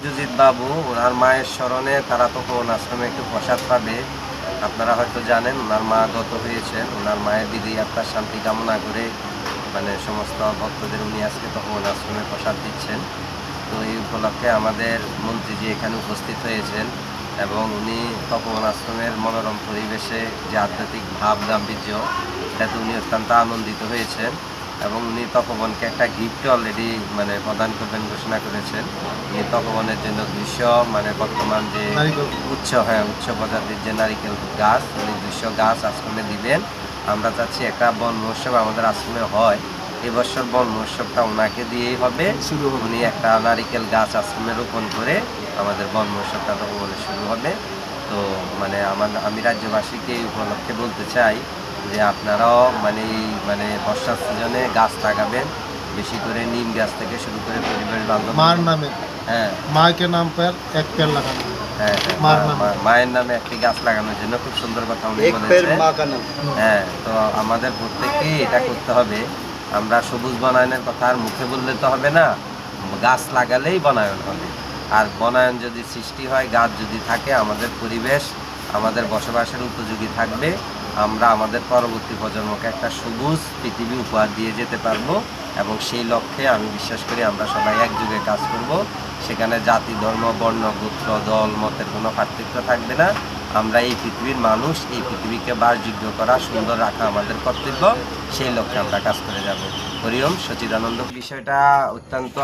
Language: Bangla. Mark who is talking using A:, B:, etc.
A: সুজিত বাবু, ওনার মায়ের স্মরণে তারা তখন আশ্রমে একটু প্রসাদ পাবে। আপনারা হয়তো জানেন, ওনার মা গত হয়েছেন। ওনার মায়ের দিদি আত্মার শান্তি কামনা করে মানে সমস্ত ভক্তদের উনি আজকে তখন আশ্রমে প্রসাদ দিচ্ছেন। তো এই উপলক্ষে আমাদের মন্ত্রীজি এখানে উপস্থিত হয়েছেন এবং উনি তপন আশ্রমের মনোরম পরিবেশে যে আধ্যাত্মিক ভাব গাম্ভীর্য এটাতে উনি অত্যন্ত আনন্দিত হয়েছেন এবং উনি তপবনকে একটা গিফট অলরেডি মানে প্রদান করবেন ঘোষণা করেছেন। উনি তপবনের জন্য দুইশো মানে বর্তমান যে। উচ্চ হ্যাঁ উচ্চ প্রজাতির যে নারিকেল গাছ উনি দুইশো গাছ আশ্রমে দিবেন। আমরা চাচ্ছি একটা বন মহোৎসব আমাদের আশ্রমে হয়। এবছর বনমোৎসবটা ওনাকে দিয়েই হবে।
B: শুরু
A: উনি একটা নারিকেল গাছ আশ্রমে রোপণ করে আমাদের বনমোৎসবটা তখন বলে শুরু হবে। তো মানে আমার আমি রাজ্যবাসীকে এই উপলক্ষে বলতে চাই যে আপনারাও মানে এই মানে বর্ষার সিজনে গাছ লাগাবেন বেশি করে নিম গাছ থেকে শুরু করে পরিবেশ বান্ধব
B: মার নামে।
A: হ্যাঁ।
B: মাকে নাম পেয়ার এক পেয়ার লাগান।
A: হ্যাঁ, হ্যাঁ, মায়ের নামে একটি গাছ লাগানোর জন্য খুব সুন্দর কথা উনি বলেছেন। হ্যাঁ তো আমাদের প্রত্যেকেই এটা করতে হবে। আমরা সবুজ বনায়নের কথা আর মুখে বললে তো হবে না। গাছ লাগালেই বনায়ন হবে। আর বনায়ন যদি সৃষ্টি হয়, গাছ যদি থাকে, আমাদের পরিবেশ, আমাদের বসবাসের উপযোগী থাকবে। আমরা আমাদের পরবর্তী প্রজন্মকে একটা সবুজ পৃথিবী উপহার দিয়ে যেতে পারব এবং সেই লক্ষ্যে আমি বিশ্বাস করি আমরা সবাই একযোগে কাজ করব। সেখানে জাতি, ধর্ম, বর্ণ, গোত্র, দল, মতের কোনো পার্থক্য থাকবে না। আমরা এই পৃথিবীর মানুষ, এই পৃথিবীকে বাসযোগ্য করা, সুন্দর রাখা আমাদের কর্তব্য, সেই লক্ষ্যে আমরা কাজ করে যাব। হরিওম, সচিদানন্দ। বিষয়টা অত্যন্ত